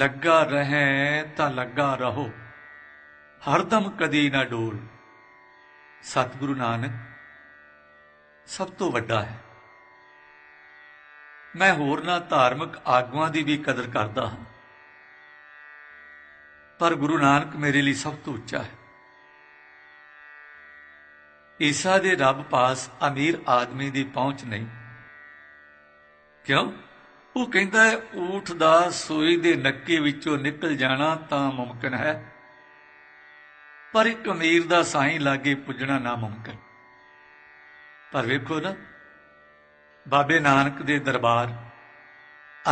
ਲੱਗਾ ਰਹੇ ਤਾਂ ਲੱਗਾ ਰਹੋ। ਹਰਦਮ ਕਦੀ ਨਾ ਡੋਲ। ਸਤਿਗੁਰੂ ਨਾਨਕ, ਸਭ ਤੋਂ ਵੱਡਾ ਹੈ। ਮੈਂ ਹੋਰਨਾਂ ਧਾਰਮਿਕ ਆਗੂਆਂ ਦੀ ਵੀ ਕਦਰ ਕਰਦਾ ਹਾਂ। ਪਰ ਗੁਰੂ ਨਾਨਕ ਮੇਰੇ ਲਈ ਸਭ ਤੋਂ ਉੱਚਾ ਹੈ। ਈਸਾ ਦੇ ਰੱਬ ਪਾਸ ਅਮੀਰ ਆਦਮੀ ਦੀ ਪਹੁੰਚ ਨਹੀਂ। ਕਿਉਂ? ਉਹ ਕਹਿੰਦਾ ਹੈ, ਊਠ ਦਾ ਸੋਈ ਦੇ ਨੱਕੇ ਵਿੱਚੋਂ ਨਿਕਲ ਜਾਣਾ ਤਾਂ ਮੁਮਕਿਨ ਹੈ। ਪਰ ਇੱਕ ਅਮੀਰ ਦਾ ਸਾਈਂ ਲਾਗੇ ਪੁੱਜਣਾ ਨਾ ਮੁਮਕਿਨ ਪਰ ਵੇਖੋ ਨਾ, ਬਾਬੇ ਨਾਨਕ ਦੇ ਦਰਬਾਰ,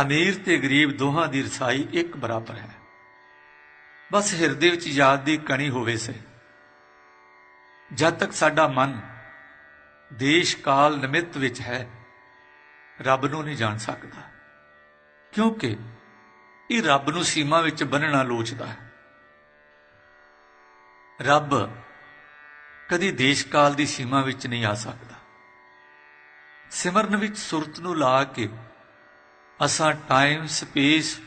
ਅਮੀਰ ਤੇ ਗਰੀਬ ਦੋਹਾਂ ਦੀ ਰਸਾਈ ਇੱਕ ਬਰਾਬਰ ਹੈ। ਬਸ ਹਿਰਦੇ ਵਿੱਚ ਯਾਦ ਦੀ ਕਣੀ ਹੋਵੇ ਸੇ। ਜਦ ਤੱਕ ਸਾਡਾ ਮਨ ਦੇਸ਼ ਕਾਲ ਨਿਮਿਤ ਵਿੱਚ ਹੈ, ਰੱਬ ਨੂੰ ਨਹੀਂ ਜਾਣ ਸਕਦਾ। ਕਿਉਂਕਿ ਇਹ ਰੱਬ ਨੂੰ ਸੀਮਾ ਵਿੱਚ ਬੰਨਣਾ ਲੋਚਦਾ ਹੈ। ਰੱਬ ਕਦੀ ਦੇਸ਼ ਕਾਲ ਦੀ ਸੀਮਾ ਵਿੱਚ ਨਹੀਂ ਆ ਸਕਦਾ। ਸਿਮਰਨ ਵਿੱਚ ਸੁਰਤ ਨੂੰ ਲਾ ਕੇ ਅਸਾਂ ਟਾਈਮ ਸਪੇਸ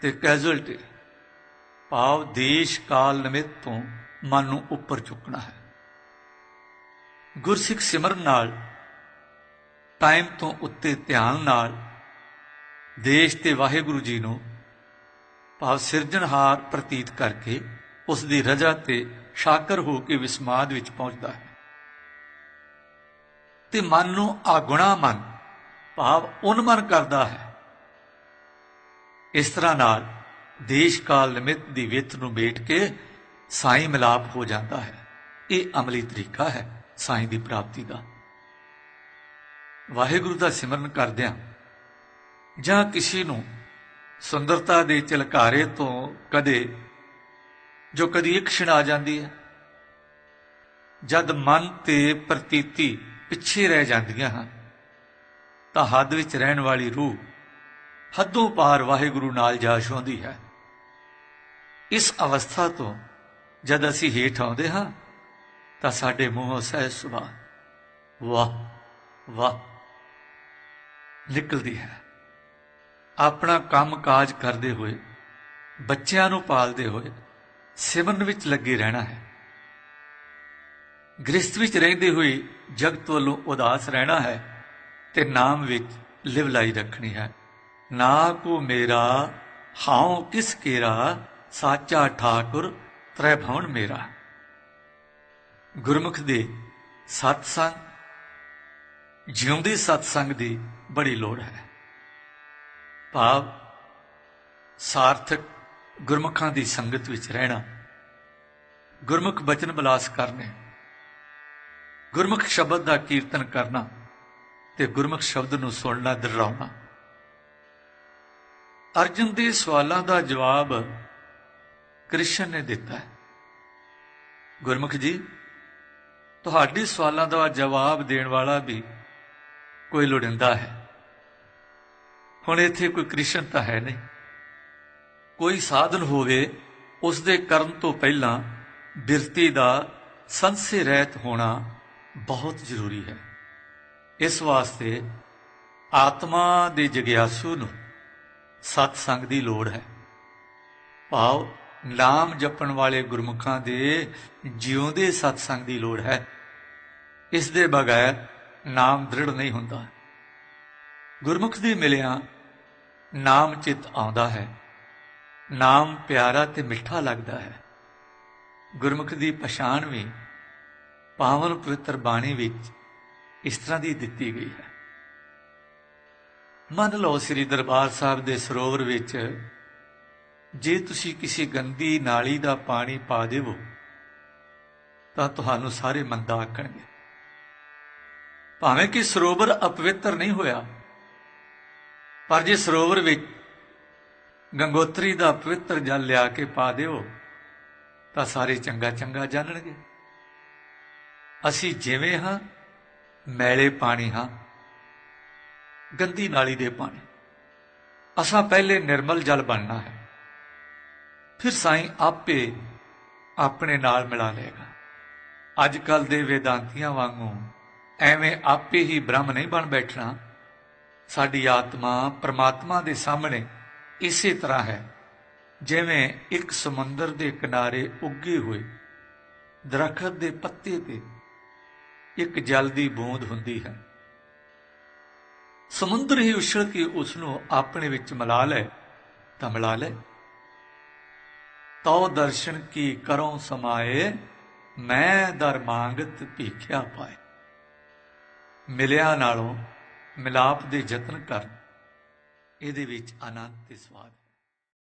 ਤੇ ਕੈਜੁਅਲਟੀ ਭਾਵ ਦੇਸ਼ ਕਾਲ ਨਿਮਿਤ ਤੋਂ ਮਨ ਨੂੰ ਉੱਪਰ ਚੁੱਕਣਾ ਹੈ। ਗੁਰਸਿੱਖ ਸਿਮਰਨ ਨਾਲ ਟਾਈਮ ਤੋਂ ਉੱਤੇ ਧਿਆਨ ਨਾਲ ਦੇਸ਼ ਤੇ ਵਾਹਿਗੁਰੂ ਜੀ ਨੂੰ ਭਾਵ ਸਿਰਜਣਹਾਰ ਪ੍ਰਤੀਤ ਕਰਕੇ ਉਸ ਦੀ ਰਜਾ ਤੇ ਸ਼ਾਕਰ ਹੋ ਕੇ ਵਿਸਮਾਦ ਵਿੱਚ ਪਹੁੰਚਦਾ ਹੈ। ਤੇ ਮਨ ਨੂੰ ਆਗੁਣਾ ਮਨ ਭਾਵ ਉਨਮਨ ਕਰਦਾ ਹੈ। ਇਸ ਤਰ੍ਹਾਂ ਨਾਲ ਦੇਸ਼ ਕਾਲ ਨਿਮਿਤ ਦੀ ਵਿੱਤ ਨੂੰ ਮੇਟ ਕੇ ਸਾਈਂ ਮਿਲਾਪ ਹੋ ਜਾਂਦਾ ਹੈ। ਇਹ ਅਮਲੀ ਤਰੀਕਾ ਹੈ ਸਾਈਂ ਦੀ ਪ੍ਰਾਪਤੀ ਦਾ। ਵਾਹਿਗੁਰੂ ਦਾ ਸਿਮਰਨ ਕਰਦਿਆਂ ਜਾਂ ਕਿਸੇ ਨੂੰ ਸੁੰਦਰਤਾ ਦੇ ਚਲਕਾਰੇ ਤੋਂ ਕਦੇ, ਜੋ ਕਦੀ ਇੱਕ ਛਿਣ ਆ ਜਾਂਦੀ ਹੈ, ਜਦ ਮਨ ਤੇ ਪ੍ਰਤੀਤੀ ਪਿੱਛੇ ਰਹਿ ਜਾਂਦੀਆਂ ਹਨ, ਤਾਂ ਹੱਦ ਵਿੱਚ ਰਹਿਣ ਵਾਲੀ ਰੂਹ ਹੱਦੋਂ ਪਾਰ ਵਾਹਿਗੁਰੂ ਨਾਲ ਜਾ ਛੋਂਦੀ ਹੈ। ਇਸ ਅਵਸਥਾ ਤੋਂ ਜਦ ਅਸੀਂ ਹੇਠ ਆਉਂਦੇ ਹਾਂ, ਤਾਂ ਸਾਡੇ ਮੂੰਹੋਂ ਸਹਿ ਸੁਭਾ ਵਾਹ ਵਾਹ ਨਿਕਲਦੀ ਹੈ। ਆਪਣਾ ਕੰਮ ਕਾਜ ਕਰਦੇ ਹੋਏ, ਬੱਚਿਆਂ ਨੂੰ ਪਾਲਦੇ ਹੋਏ ਸਿਮਰਨ ਵਿੱਚ ਲੱਗੇ ਰਹਿਣਾ ਹੈ। ਗ੍ਰਸਥ ਵਿੱਚ ਰਹਿੰਦੇ ਹੋਏ ਜਗਤ ਵੱਲੋਂ ਉਦਾਸ ਰਹਿਣਾ ਹੈ ਤੇ ਨਾਮ ਵਿੱਚ ਲਿਵਲਾਈ ਰੱਖਣੀ ਹੈ। ਨਾ ਕੋ ਮੇਰਾ, ਹਾਉ ਕਿਸ ਕੇਰਾ, ਸਾਚਾ ਠਾਕੁਰ ਤ੍ਰੈ ਭਵਨ ਮੇਰਾ। ਗੁਰਮੁਖ ਦੇ ਸਤਸੰਗ, ਜਿਉਂਦੇ ਸਤਸੰਗ ਦੀ ਬੜੀ ਲੋੜ ਹੈ। ਭਾਵ ਸਾਰਥਕ ਗੁਰਮੁਖਾਂ ਦੀ ਸੰਗਤ ਵਿੱਚ ਰਹਿਣਾ। ਗੁਰਮੁਖ ਬਚਨ ਬਲਾਸ ਕਰਨੇ, ਗੁਰਮੁਖ ਸ਼ਬਦ ਦਾ ਕੀਰਤਨ ਕਰਨਾ ਤੇ ਗੁਰਮੁਖ ਸ਼ਬਦ ਨੂੰ ਸੁਣਨਾ ਦਰਰਾਉਣਾ ਅਰਜਨ ਦੇ ਸਵਾਲਾਂ ਦਾ ਜਵਾਬ ਕ੍ਰਿਸ਼ਨ ਨੇ ਦਿੱਤਾ ਹੈ। ਗੁਰਮੁਖ ਜੀ, ਤੁਹਾਡੇ ਸਵਾਲਾਂ ਦਾ ਜਵਾਬ ਦੇਣ ਵਾਲਾ ਵੀ ਕੋਈ ਲੋੜਿੰਦਾ ਹੈ। ਹੁਣ ਇੱਥੇ ਕੋਈ ਕ੍ਰਿਸ਼ਨ ਤਾਂ ਹੈ ਨਹੀਂ। ਕੋਈ ਸਾਧਨ ਹੋਵੇ ਉਸ ਦੇ ਕਰਨ ਤੋਂ ਪਹਿਲਾਂ ਬਿਰਤੀ ਦਾ ਸੰਸੇ ਰਹਿਤ ਹੋਣਾ ਬਹੁਤ ਜ਼ਰੂਰੀ ਹੈ। ਇਸ ਵਾਸਤੇ ਆਤਮਾ ਦੇ ਜਗਿਆਸੂ ਨੂੰ ਸਤ ਸੰਗ ਦੀ ਲੋੜ ਹੈ। ਭਾਵ ਨਾਮ ਜਪਣ ਵਾਲੇ ਗੁਰਮੁਖਾਂ ਦੇ ਜਿਉਂਦੇ ਸਤ ਸੰਗ ਦੀ ਲੋੜ ਹੈ। ਇਸ ਦੇ ਬਗੈਰ ਨਾਮ ਦ੍ਰਿੜ ਨਹੀਂ ਹੁੰਦਾ। ਗੁਰਮੁਖ ਦੀ ਮਿਲਿਆ ਨਾਮ ਚਿਤ ਆਉਂਦਾ ਹੈ। ਨਾਮ ਪਿਆਰਾ ਤੇ ਮਿੱਠਾ ਲੱਗਦਾ ਹੈ। ਗੁਰਮੁਖ ਦੀ ਪਛਾਣ ਵੀ ਪਾਵਨ ਪਵਿੱਤਰ ਬਾਣੀ ਵਿੱਚ ਇਸ ਤਰ੍ਹਾਂ ਦੀ ਦਿੱਤੀ ਗਈ ਹੈ। ਮੰਨ ਲਓ ਸ੍ਰੀ ਦਰਬਾਰ ਸਾਹਿਬ ਦੇ ਸਰੋਵਰ ਵਿੱਚ ਜੇ ਤੁਸੀਂ ਕਿਸੇ ਗੰਦੀ ਨਾਲੀ ਦਾ ਪਾਣੀ ਪਾ ਦੇਵੋ, ਤਾਂ ਤੁਹਾਨੂੰ ਸਾਰੇ ਮੰਦਾ ਆਖਣਗੇ। ਭਾਵੇਂ ਕਿ ਸਰੋਵਰ ਅਪਵਿੱਤਰ ਨਹੀਂ ਹੋਇਆ ਪਰ ਜੇ ਸਰੋਵਰ ਵਿੱਚ ਗੰਗੋਤਰੀ ਦਾ ਪਵਿੱਤਰ ਜਲ ਲਿਆ ਕੇ ਪਾ ਦਿਓ, ਤਾਂ ਸਾਰੇ ਚੰਗਾ ਚੰਗਾ ਜਾਣਨਗੇ ਅਸੀਂ ਜਿਵੇਂ ਹਾਂ, ਮੈਲੇ ਪਾਣੀ ਹਾਂ, ਗੰਦੀ ਨਾਲੀ ਦੇ ਪਾਣੀ। ਅਸਾਂ ਪਹਿਲੇ ਨਿਰਮਲ ਜਲ ਬਣਨਾ ਹੈ, ਫਿਰ ਸਾਈਂ ਆਪੇ ਆਪਣੇ ਨਾਲ ਮਿਲਾ ਲਏਗਾ। ਅੱਜ ਕੱਲ ਦੇ ਵੇਦਾਂਤੀਆਂ ਵਾਂਗੂ ਐਵੇਂ ਆਪੇ ਹੀ ਬ੍ਰਹਮ ਨਹੀਂ ਬਣ ਬੈਠਣਾ। ਸਾਡੀ ਆਤਮਾ ਪ੍ਰਮਾਤਮਾ ਦੇ ਸਾਹਮਣੇ ਇਸੇ ਤਰ੍ਹਾਂ ਹੈ, ਜਿਵੇਂ ਇੱਕ ਸਮੁੰਦਰ ਦੇ ਕਿਨਾਰੇ ਉੱਗੇ ਹੋਏ ਦਰਖਤ ਦੇ ਪੱਤੇ ਤੇ ਇੱਕ ਜਲ ਦੀ ਬੂੰਦ ਹੁੰਦੀ ਹੈ। ਸਮੁੰਦਰ ਹੀ ਉਛਲ ਕੇ ਉਸ ਨੂੰ ਆਪਣੇ ਵਿੱਚ ਮਿਲਾ ਲੈ ਤਾਂ ਮਿਲਾ ਲੈ। ਤਉ ਦਰਸ਼ਨ ਕੀ ਕਰੋ ਸਮਾਏ, ਮੈਂ ਦਰ ਮੰਗਤ ਭੀਖਿਆ ਪਾਏ। ਮਿਲਿਆ ਨਾਲੋਂ ਮਿਲਾਪ ਦੇ ਯਤਨ ਕਰ ਇਹਦੇ ਵਿੱਚ ਆਨੰਦ ਤੇ ਸਵਾਦ